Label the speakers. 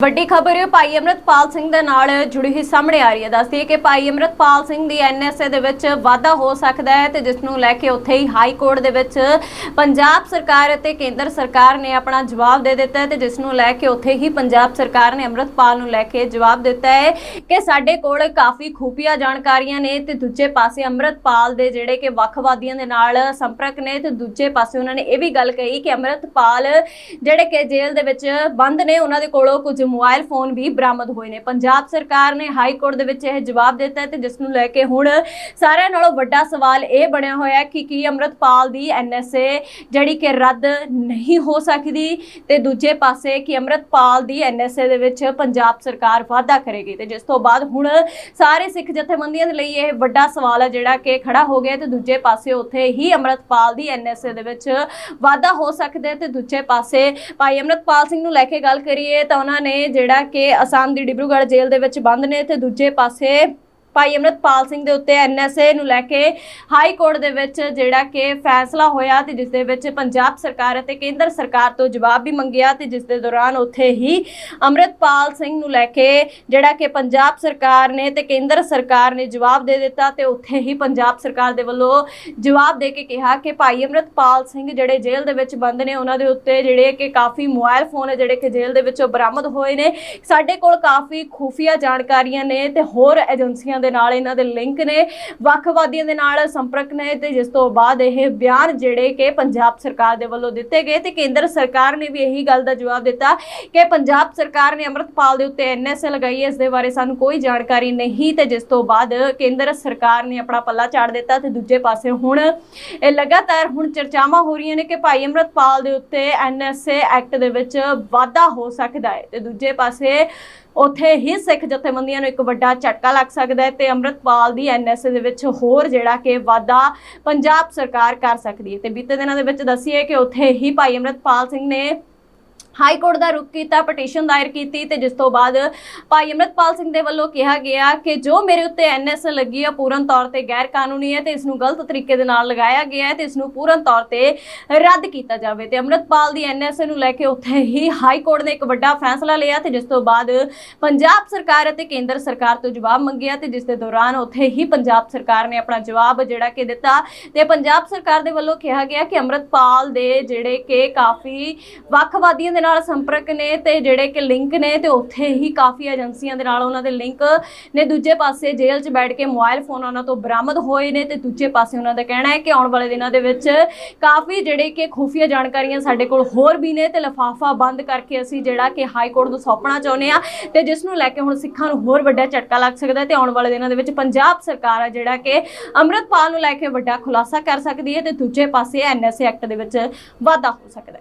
Speaker 1: ਵੱਡੀ ਖਬਰ, ਭਾਈ ਅਮਰਤਪਾਲ ਸਿੰਘ ਦੇ ਨਾਲ ਜੁੜੀ ਹੋਈ ਸਾਹਮਣੇ ਆ ਰਹੀ ਹੈ। ਦੱਸਦੀ ਹੈ ਕਿ ਭਾਈ ਅਮਰਤਪਾਲ ਸਿੰਘ ਦੀ ਐਨਐਸਏ ਦੇ ਵਿੱਚ ਵਾਧਾ ਹੋ ਸਕਦਾ ਹੈ ਤੇ ਜਿਸ ਨੂੰ ਲੈ ਕੇ ਉੱਥੇ ਹੀ ਹਾਈ ਕੋਰਟ ਦੇ ਵਿੱਚ ਪੰਜਾਬ ਸਰਕਾਰ ਅਤੇ ਕੇਂਦਰ ਸਰਕਾਰ ਨੇ ਆਪਣਾ ਜਵਾਬ ਦੇ ਦਿੱਤਾ ਹੈ ਤੇ ਜਿਸ ਨੂੰ ਲੈ ਕੇ ਉੱਥੇ ਹੀ ਪੰਜਾਬ ਸਰਕਾਰ ਨੇ ਅਮਰਤਪਾਲ ਨੂੰ ਲੈ ਕੇ ਜਵਾਬ ਦਿੱਤਾ ਹੈ ਕਿ ਸਾਡੇ ਕੋਲ ਕਾਫੀ ਖੂਫੀਆ ਜਾਣਕਾਰੀਆਂ ਨੇ ਤੇ ਦੂਜੇ ਪਾਸੇ ਅਮਰਤਪਾਲ ਦੇ ਜਿਹੜੇ ਕਿ ਵੱਖਵਾਦੀਆਂ ਦੇ ਨਾਲ ਸੰਪਰਕ ਨੇ ਤੇ ਦੂਜੇ ਪਾਸੇ ਉਹਨਾਂ ਨੇ ਇਹ ਵੀ ਗੱਲ ਕਹੀ ਕਿ ਅਮਰਤਪਾਲ ਜਿਹੜੇ ਕਿ ਜੇਲ੍ਹ ਦੇ ਵਿੱਚ ਬੰਦ ਨੇ, ਉਹਨਾਂ ਦੇ ਕੋਲੋਂ ਕੁਝ ਮੋਬਾਈਲ ਫੋਨ ਵੀ ਬਰਾਮਦ ਹੋਏ ਨੇ। ਪੰਜਾਬ ਸਰਕਾਰ ਨੇ ਹਾਈ ਕੋਰਟ ਦੇ ਵਿੱਚ ਇਹ ਜਵਾਬ ਦਿੱਤਾ ਹੈ ਤੇ ਜਿਸ ਨੂੰ ਲੈ ਕੇ ਹੁਣ ਸਾਰਿਆਂ ਨਾਲੋਂ ਵੱਡਾ ਸਵਾਲ ਇਹ ਬਣਿਆ ਹੋਇਆ ਕਿ ਕੀ ਅਮਰਤਪਾਲ ਦੀ ਐਨਐਸਏ ਜਿਹੜੀ ਕਿ ਰੱਦ ਨਹੀਂ ਹੋ ਸਕਦੀ ਤੇ ਦੂਜੇ ਪਾਸੇ ਕਿ ਅਮਰਤਪਾਲ ਦੀ ਐਨਐਸਏ ਦੇ ਵਿੱਚ ਪੰਜਾਬ ਸਰਕਾਰ ਵਾਅਦਾ ਕਰੇਗੀ। ਤੇ ਜਿਸ ਤੋਂ ਬਾਅਦ ਹੁਣ ਸਾਰੇ ਸਿੱਖ ਜਥੇਬੰਦੀਆਂ ਦੇ ਲਈ ਇਹ ਵੱਡਾ ਸਵਾਲ ਹੈ ਜਿਹੜਾ ਕਿ ਖੜਾ ਹੋ ਗਿਆ ਤੇ ਦੂਜੇ ਪਾਸੇ ਉੱਥੇ ਹੀ ਅਮਰਤਪਾਲ ਦੀ ਐਨਐਸਏ ਦੇ ਵਿੱਚ ਵਾਧਾ ਹੋ ਸਕਦਾ ਹੈ ਤੇ ਦੂਜੇ ਪਾਸੇ ਭਾਈ ਅਮਰਤਪਾਲ ਸਿੰਘ ਨੂੰ ਲੈ ਕੇ ਗੱਲ ਕਰੀਏ ਤਾਂ ਉਹਨਾਂ ਨੇ ਜਿਹੜਾ ਕਿ ਅਸਾਮ ਦੀ ਡਿਬਰੂਗੜ੍ਹ ਜੇਲ੍ਹ ਦੇ ਵਿੱਚ ਬੰਦ ਨੇ। ਤੇ ਦੂਜੇ ਪਾਸੇ ਭਾਈ ਅਮਰਤਪਾਲ ਸਿੰਘ ਦੇ ਉੱਤੇ ਐਨਐਸਏ ਨੂੰ ਲੈ ਕੇ ਹਾਈ ਕੋਰਟ ਦੇ ਵਿੱਚ ਜਿਹੜਾ ਕਿ ਫੈਸਲਾ ਹੋਇਆ ਤੇ ਜਿਸ ਦੇ ਵਿੱਚ ਪੰਜਾਬ ਸਰਕਾਰ ਅਤੇ ਕੇਂਦਰ ਸਰਕਾਰ ਤੋਂ ਜਵਾਬ ਵੀ ਮੰਗਿਆ ਤੇ ਜਿਸ ਦੇ ਦੌਰਾਨ ਉੱਥੇ ਹੀ ਅਮਰਤਪਾਲ ਸਿੰਘ ਨੂੰ ਲੈ ਕੇ ਜਿਹੜਾ ਕਿ ਪੰਜਾਬ ਸਰਕਾਰ ਨੇ ਤੇ ਕੇਂਦਰ ਸਰਕਾਰ ਨੇ ਜਵਾਬ ਦੇ ਦਿੱਤਾ ਤੇ ਉੱਥੇ ਹੀ ਪੰਜਾਬ ਸਰਕਾਰ ਦੇ ਵੱਲੋਂ ਜਵਾਬ ਦੇ ਕੇ ਕਿਹਾ ਕਿ ਭਾਈ ਅਮਰਤਪਾਲ ਸਿੰਘ ਜਿਹੜੇ ਜੇਲ੍ਹ ਦੇ ਵਿੱਚ ਬੰਦ ਨੇ, ਉਹਨਾਂ ਦੇ ਉੱਤੇ ਜਿਹੜੇ ਕਿ ਕਾਫੀ ਮੋਬਾਈਲ ਫੋਨ ਜਿਹੜੇ ਕਿ ਜੇਲ੍ਹ ਦੇ ਵਿੱਚੋਂ ਬਰਾਮਦ ਹੋਏ ਨੇ। ਸਾਡੇ ਕੋਲ ਕਾਫੀ ਖੂਫੀਆ ਜਾਣਕਾਰੀਆਂ ਨੇ ਤੇ ਹੋਰ ਏਜੰਸੀਆਂ ਦੇ ਨਾਲ ਇਹਨਾਂ ਦੇ ਲਿੰਕ ਨੇ ਵੱਖਵਾਦੀਆਂ ਦੇ ਨਾਲ ਸੰਪਰਕ ਨੇ ਤੇ ਜਿਸ ਤੋਂ ਬਾਅਦ ਇਹ ਬਿਆਨ ਜਿਹੜੇ ਕਿ ਪੰਜਾਬ ਸਰਕਾਰ ਦੇ ਵੱਲੋਂ ਦਿੱਤੇ ਗਏ ਤੇ ਕੇਂਦਰ ਸਰਕਾਰ ਨੇ ਵੀ ਇਹੀ ਗੱਲ ਦਾ ਜਵਾਬ ਦਿੱਤਾ ਕਿ ਪੰਜਾਬ ਸਰਕਾਰ ਨੇ ਅਮਰਤਪਾਲ ਦੇ ਉੱਤੇ ਐਨਐਸਏ ਲਗਾਈ ਹੈ ਇਸ ਦੇ ਬਾਰੇ ਸਾਨੂੰ ਕੋਈ ਜਾਣਕਾਰੀ ਨਹੀਂ ਤੇ ਜਿਸ ਤੋਂ ਬਾਅਦ ਕੇਂਦਰ ਸਰਕਾਰ ਨੇ ਆਪਣਾ ਪੱਲਾ ਝਾੜ ਦਿੱਤਾ ਤੇ ਦੂਜੇ ਪਾਸੇ ਹੁਣ ਇਹ ਲਗਾਤਾਰ ਹੁਣ ਚਰਚਾਵਾਂ ਹੋ ਰਹੀਆਂ ਨੇ ਕਿ ਭਾਈ ਅਮਰਤਪਾਲ ਦੇ ਉੱਤੇ ਐਨਐਸਏ ਐਕਟ ਦੇ ਵਿੱਚ ਵਾਧਾ ਹੋ ਸਕਦਾ ਹੈ ਤੇ ਦੂਜੇ ਪਾਸੇ ਉੱਥੇ ਹੀ ਸਿੱਖ ਜਥੇਬੰਦੀਆਂ ਨੂੰ ਇੱਕ ਵੱਡਾ ਝਟਕਾ ਲੱਗ ਸਕਦਾ ਹੈ ਤੇ ਅਮਰਤਪਾਲ ਦੀ ਐਨਐਸਏ ਦੇ ਵਿੱਚ ਹੋਰ ਜਿਹੜਾ ਕਿ ਵਾਧਾ ਪੰਜਾਬ ਸਰਕਾਰ ਕਰ ਸਕਦੀ ਹੈ। ਤੇ ਬੀਤੇ ਦਿਨਾਂ ਦੇ ਵਿੱਚ ਦੱਸੀਏ ਕਿ ਉੱਥੇ ਹੀ ਭਾਈ ਅੰਮ੍ਰਿਤਪਾਲ ਸਿੰਘ ਨੇ ਹਾਈ ਕੋਰਟ ਦਾ ਰੁਖ ਕੀਤਾ, ਪਟੀਸ਼ਨ ਦਾਇਰ ਕੀਤੀ ਤੇ ਜਿਸ ਤੋਂ ਬਾਅਦ ਭਾਈ ਅਮਰਤਪਾਲ ਸਿੰਘ ਦੇ ਵੱਲੋਂ ਕਿਹਾ ਗਿਆ ਕਿ ਜੋ ਮੇਰੇ ਉੱਤੇ ਐਨਐਸ ਲੱਗੀ ਆ, ਪੂਰਨ ਤੌਰ ਤੇ ਗੈਰ ਕਾਨੂੰਨੀ ਹੈ ਤੇ ਇਸ ਨੂੰ ਗਲਤ ਤਰੀਕੇ ਦੇ ਨਾਲ ਲਗਾਇਆ ਗਿਆ ਹੈ ਤੇ ਇਸ ਨੂੰ ਪੂਰਨ ਤੌਰ ਤੇ ਰੱਦ ਕੀਤਾ ਜਾਵੇ। ਤੇ ਅਮਰਤਪਾਲ ਦੀ ਐਨਐਸ ਨੂੰ ਲੈ ਕੇ ਉੱਥੇ ਹੀ ਹਾਈ ਕੋਰਟ ਨੇ ਇੱਕ ਵੱਡਾ ਫੈਸਲਾ ਲਿਆ ਤੇ ਜਿਸ ਤੋਂ ਬਾਅਦ ਪੰਜਾਬ ਸਰਕਾਰ ਅਤੇ ਕੇਂਦਰ ਸਰਕਾਰ ਤੋਂ ਜਵਾਬ ਮੰਗਿਆ ਤੇ ਜਿਸ ਦੇ ਦੌਰਾਨ ਉੱਥੇ ਹੀ ਪੰਜਾਬ ਸਰਕਾਰ ਨੇ ਆਪਣਾ ਜਵਾਬ ਜਿਹੜਾ ਕਿ ਦਿੱਤਾ ਤੇ ਪੰਜਾਬ ਸਰਕਾਰ ਦੇ ਵੱਲੋਂ ਕਿਹਾ ਗਿਆ ਕਿ ਅਮਰਤਪਾਲ ਦੇ ਜਿਹੜੇ ਕਿ ਕਾਫੀ ਵੱਖਵਾਦੀਆਂ ਦੇ ਨਾਲ ਸੰਪਰਕ ਨੇ ਤੇ ਜਿਹੜੇ ਕਿ ਲਿੰਕ ਨੇ ਤੇ ਉੱਥੇ ਹੀ ਕਾਫੀ ਏਜੰਸੀਆਂ ਦੇ ਨਾਲ ਉਹਨਾਂ ਦੇ ਲਿੰਕ ਨੇ। ਦੂਜੇ ਪਾਸੇ ਜੇਲ੍ਹ 'ਚ ਬੈਠ ਕੇ ਮੋਬਾਈਲ ਫੋਨ ਉਹਨਾਂ ਤੋਂ ਬਰਾਮਦ ਹੋਏ ਨੇ ਤੇ ਦੂਜੇ ਪਾਸੇ ਉਹਨਾਂ ਦਾ ਕਹਿਣਾ ਹੈ ਕਿ ਆਉਣ ਵਾਲੇ ਦਿਨਾਂ ਦੇ ਵਿੱਚ ਕਾਫੀ ਜਿਹੜੇ ਕਿ ਖੁਫੀਆ ਜਾਣਕਾਰੀਆਂ ਸਾਡੇ ਕੋਲ ਹੋਰ ਵੀ ਨੇ ਤੇ ਲਫਾਫਾ ਬੰਦ ਕਰਕੇ ਅਸੀਂ ਜਿਹੜਾ ਕਿ ਹਾਈ ਕੋਰਟ ਨੂੰ ਸੌਂਪਣਾ ਚਾਹੁੰਦੇ ਆ ਤੇ ਜਿਸ ਨੂੰ ਲੈ ਕੇ ਹੁਣ ਸਿੱਖਾਂ ਨੂੰ ਹੋਰ ਵੱਡਾ ਝਟਕਾ ਲੱਗ ਸਕਦਾ ਹੈ ਤੇ ਆਉਣ ਵਾਲੇ ਦਿਨਾਂ ਦੇ ਵਿੱਚ ਪੰਜਾਬ ਸਰਕਾਰ ਆ ਜਿਹੜਾ ਕਿ ਅੰਮ੍ਰਿਤਪਾਲ ਨੂੰ ਲੈ ਕੇ ਵੱਡਾ ਖੁਲਾਸਾ ਕਰ ਸਕਦੀ ਹੈ ਤੇ ਦੂਜੇ ਪਾਸੇ ਐਨਐਸਏ ਐਕਟ ਦੇ ਵਿੱਚ ਵਾਧਾ ਹੋ ਸਕਦਾ